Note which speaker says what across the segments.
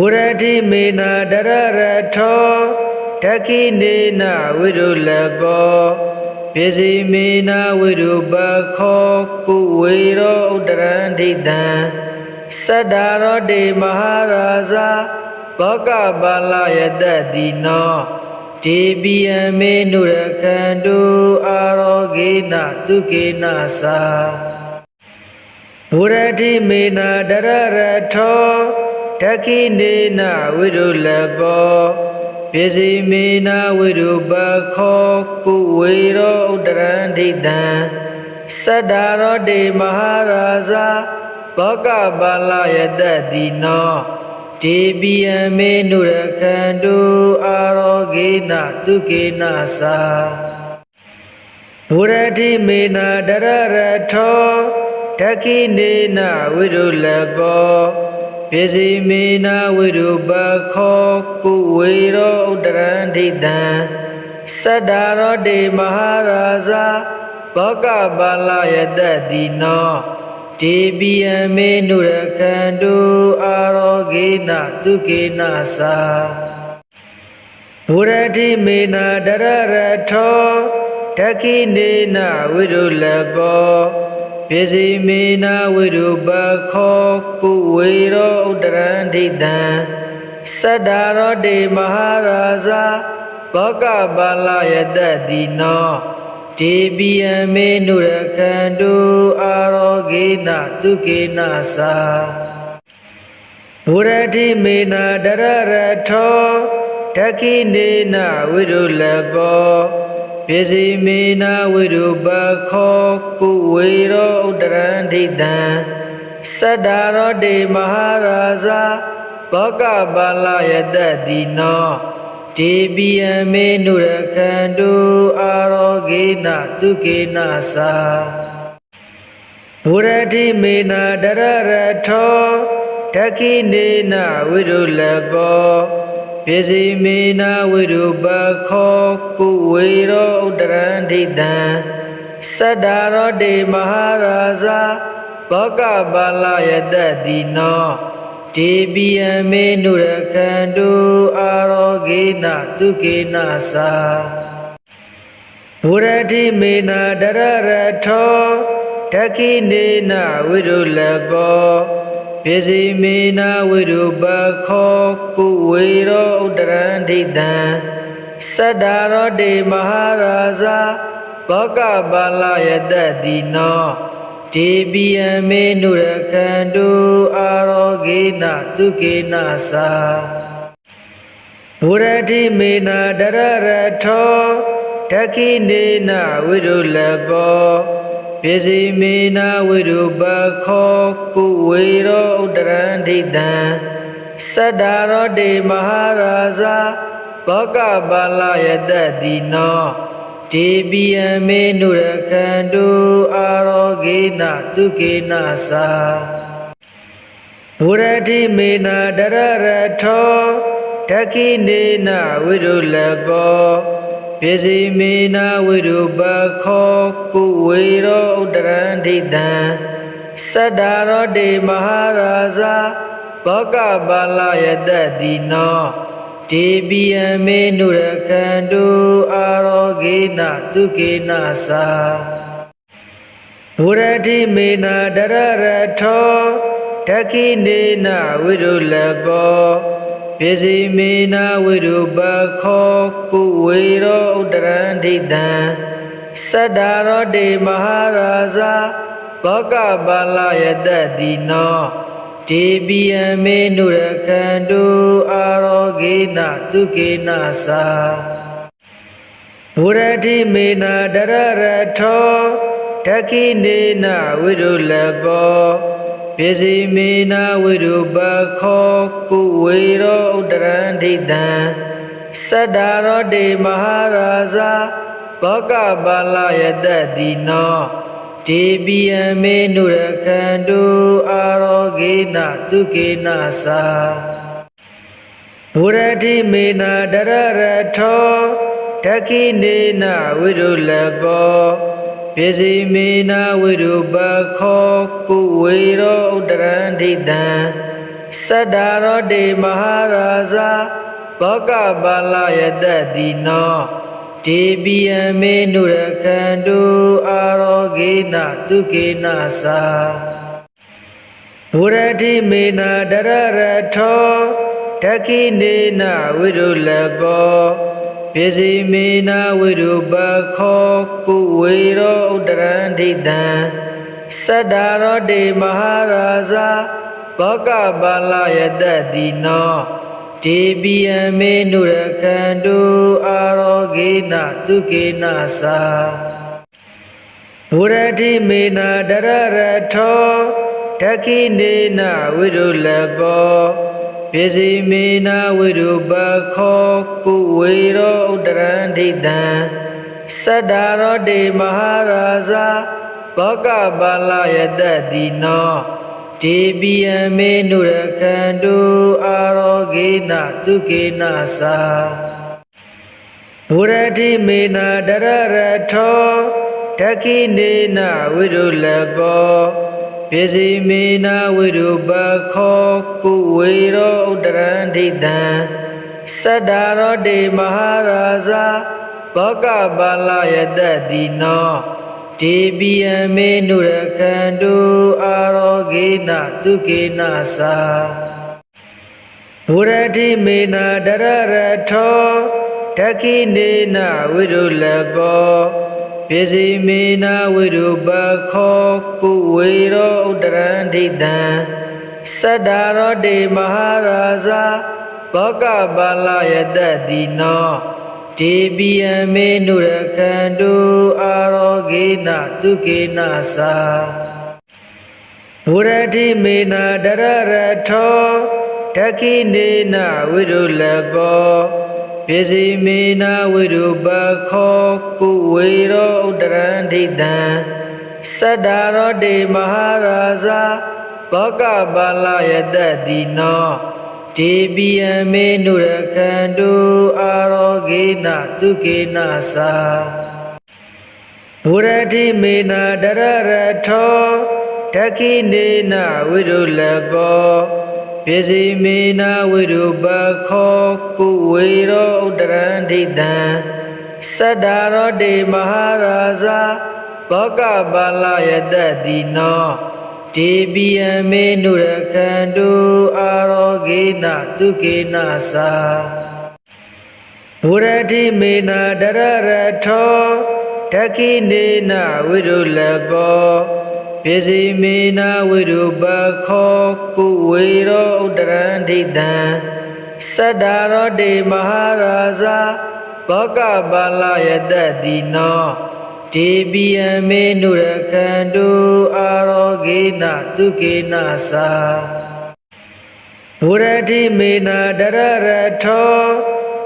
Speaker 1: ဘူရတိမေနာတရရထောတခိနေနဝိရုလကောပစ္စည်းမေနာဝိရုပခောကုဝေရောဥတရန္တိတံသတ္တာရောတေမဟာရာဇာလောကပါလယတတိနောဒေပိယမေနုရခန္တုအာရောဂေနဒုကေနသာဘူရတိမေနာတရရထော တခိနေနဝိရုလကောပစ္စည်းမေနာဝိရုပခောကုဝေရောဥတရန္တိတံသတ္တာရောတေမဟာရာဇာလောကပါလယတတိနောဒေပိယမေနုရခန္တုအာရောဂေနဒုကေနသာဘူရတိမေနာတရရထောတခိနေနဝိရုလကော ပစ္စည်းမေနာဝိရုပခောကုဝေရောဥတရန္တိတံသတ္တာရောတေမဟာရာဇာလောကပါလယတတိနောဒေပိယမေနုရခန္တုအာရောဂေနဒုကေနသာဘူရတိမေနာတရရထောတခိနေနဝိရုလကော ပစ္စည်းမေနာဝိရုပခောကုဝေရောဥတရန္တိတံသတ္တာရောတေမဟာရာဇာလောကပါလယတတိနောဒေပိယမေနုရခန္တုအာရောဂေနဒုကေနသာဘူရတိမေနာတရရထောတခိနေနဝိရုလကော ပစ္စည်းမေနာဝိရုပခောကုဝေရောဥတရန္တိတံသတ္တာရောတေမဟာရာဇာလောကပါလယတတိနောဒေပိယမေနုရခန္တုအာရောဂေနဒုကေနသာဘူရတိမေနာတရရထောတခိနေနဝိရုလကော ပစ္စည်းမေနာဝိရုပခောကုဝေရောဥတရန္တိတံသတ္တာရောတေမဟာရာဇာလောကပါလယတတိနောဒေပိယမေနုရခန္တုအာရောဂေနဒုကေနသာဘူရတိမေနာတရရထောတခိနေနဝိရုလကောပ စ္စည်းမေနာဝိရုပခောကုဝေရောဥတရန္တိတံသတ္တာရောတေမဟာရာဇာလောကပါလယတတိနောဒေပိယမေနုရခန္တုအာရောဂေနဒုကေနသာဘူရတိမေနာတရရထောတခိနေနဝိရုလကော ပစ္စည်းမေနာဝိရုပခောကုဝေရောဥတရန္တိတံသတ္တာရောတေမဟာရာဇာလောကပါလယတတိနောဒေပိယမေနုရခန္တုအာရောဂေနဒုကေနသာဘူရတိမေနာတရရထောတခိနေနဝိရုလကော ပစ္စည်းမေနာဝိရုပခောကုဝေရောဥတရန္တိတံသတ္တာရောတေမဟာရာဇာလောကပါလယတတိနောဒေပိယမေနုရခန္တုအာရောဂေနဒုကေနသာဘူရတိမေနာတရရထောတခိနေနဝိရုလကော ပစ္စည်းမေနာဝိရုပခောကုဝေရောဥတရန္တိတံသတ္တာရောတေမဟာရာဇာလောကပါလယတတိနောဒေပိယမေနုရခန္တုအာရောဂေနဒုကေနသာဘူရတိမေနာတရရထောတခိနေနဝိရုလကော ပစ္စည်းမေနာဝိရုပခောကုဝေရောဥတရန္တိတံသတ္တာရောတေမဟာရာဇာလောကပါလယတတိနောဒေပိယမေနုရခန္တုအာရောဂေနဒုကေနသာဘူရတိမေနာတရရထောတခိနေနဝိရုလကော ပစ္စည်းမေနာဝိရုပခောကုဝေရောဥတရန္တိတံသသတ္တာရောတိမဟာရာဇာလောကပါလယတတိနောဒေပိယမေနုရခန္တုအာရောဂေနဒုကေနသာဘုရတိမေနဒရရထောတခိနေနဝိရုလကော ပစ္စည်းမေနဝိရုပခောကုဝေရောဥတရန္တိတံသတ္တာရောတိမဟာရာဇာလောကပါလယတတိနောဒေပိယမေနုရခန္တုအာရောဂေနဒုကေနသာဘုရတိမေနဒရရထောတခိနေနဝိရုလကော ပစ္စည်းမေနဝိရုပခောကုဝေရောဥတရန္တိတံသတ္တာရောတိမဟာရာဇာလောကပါလယတတိနောဒေပိယမေနုရခန္တုအာရောဂေနဒုကေနသာဘုရတိမေနဒရရထောတခိနေနဝိရုလကော ပစ္စည်းမေနဝိရုပခောကုဝေရောဥတရန္တိတံသတ္တာရောတိမဟာရာဇာလောကပါလယတတိနောဒေပိယမေနုရခန္တုအာရောဂေနဒုကေနသာဘုရတိမေနဒရရထောတခိနေနဝိရုလကော ပစ္စည်းမေနဝိရုပခောကုဝေရောဥတရန္တိတံသတ္တာရောတိမဟာရာဇာလောကပါလယတတိနောဒေပိယမေနုရခန္တုအာရောဂေနဒုကေနသာဘုရတိမေနဒရရထောတခိနေနဝိရုလကော ပစ္စည်းမေနဝိရုပခောကုဝေရောဥတရန္တိတံသတ္တာရောတိမဟာရာဇာလောကပါလယတတိနောဒေပိယမေနုရခန္တုအာရောဂေနဒုကေနသာဘုရတိမေနဒရရထောတခိနေနဝိရုလကော ပစ္စည်းမေနဝိရုပခောကုဝေရောဥတရန္တိတံသတ္တာရောတိမဟာရာဇာလောကပါလယတတိနောဒေပိယမေနုရခန္တုအာရောဂေနဒုကေနသာဘုရတိမေနဒရရထောတခိနေနဝိရုလကော ပစ္စည်းမေနဝိရုပခောကုဝေရောဥတရန္တိတံသတ္တာရောတိမဟာရာဇာလောကပါလယတတိနောဒေပိယမေနုရခန္တုအာရောဂေနဒုကေနသာဘုရတိမေနဒရရထော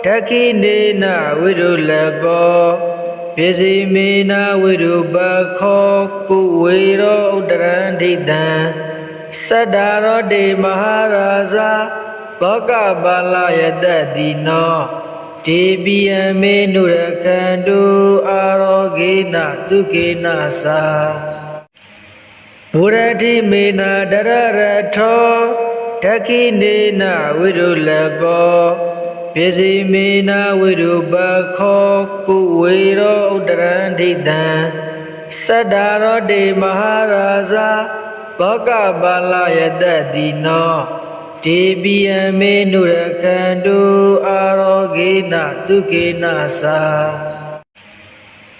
Speaker 1: တခိနေနဝိရုလကော ပစ္စည်းမေနဝိရုပခောကုဝေရောဥတရန္တိတံသတ္တာရောတိမဟာရာဇာလောကပါလယတတိနောဒေပိယမေနုရခန္တုအာရောဂေနဒုကေနသာဘုရတိမေနဒရရထောတခိနေနဝိရုလကော ပစ္စည်းမေနဝိရုပခောကုဝေရောဥတရန္တိတံသတ္တာရောတိမဟာရာဇာလောကပါလယတတိနောဒေပိယမေနုရခန္တုအာရောဂေနဒုကေနသာ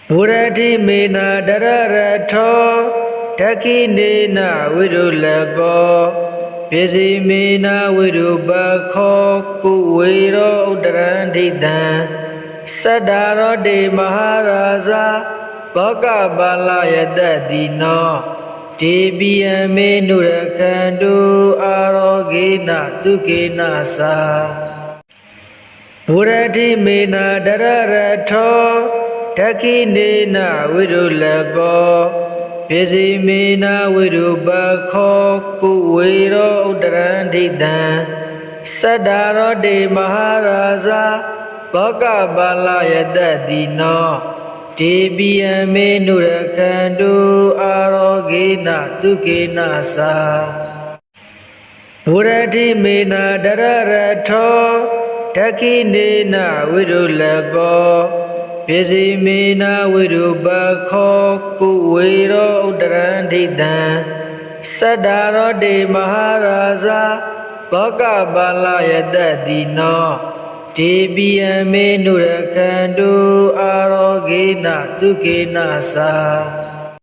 Speaker 1: ဘုရတိမေနဒရရထောတခိနေနဝိရုလကော ပစ္စည်းမေနဝိရုပခောကုဝေရောဥတရန္တိတံသတ္တာရောတိမဟာရာဇာလောကပါလယတတိနောဒေပိယမေနုရခန္တုအာရောဂေနဒုကေနသာဘုရတိမေနဒရရထောတခိနေနဝိရုလကော ပစ္စည်းမေနဝိရုပခောကုဝေရောဥတရန္တိတံသတ္တာရောတိမဟာရာဇာလောကပါလယတတိနောဒေပိယမေနုရခန္တုအာရောဂေနဒုကေနသာဘဘုရတိမေနာဒရရထောတခိနေနဝိရုလကော ပစ္စည်းမေနာဝိရုပခောကုဝေရောဥတရံဒိတံသတ္တရောတေမဟာရာဇာလောကပါလယတတိနောဒေပိယမေနုရခန္တုအာရောဂေနဒုက္ခေနသာ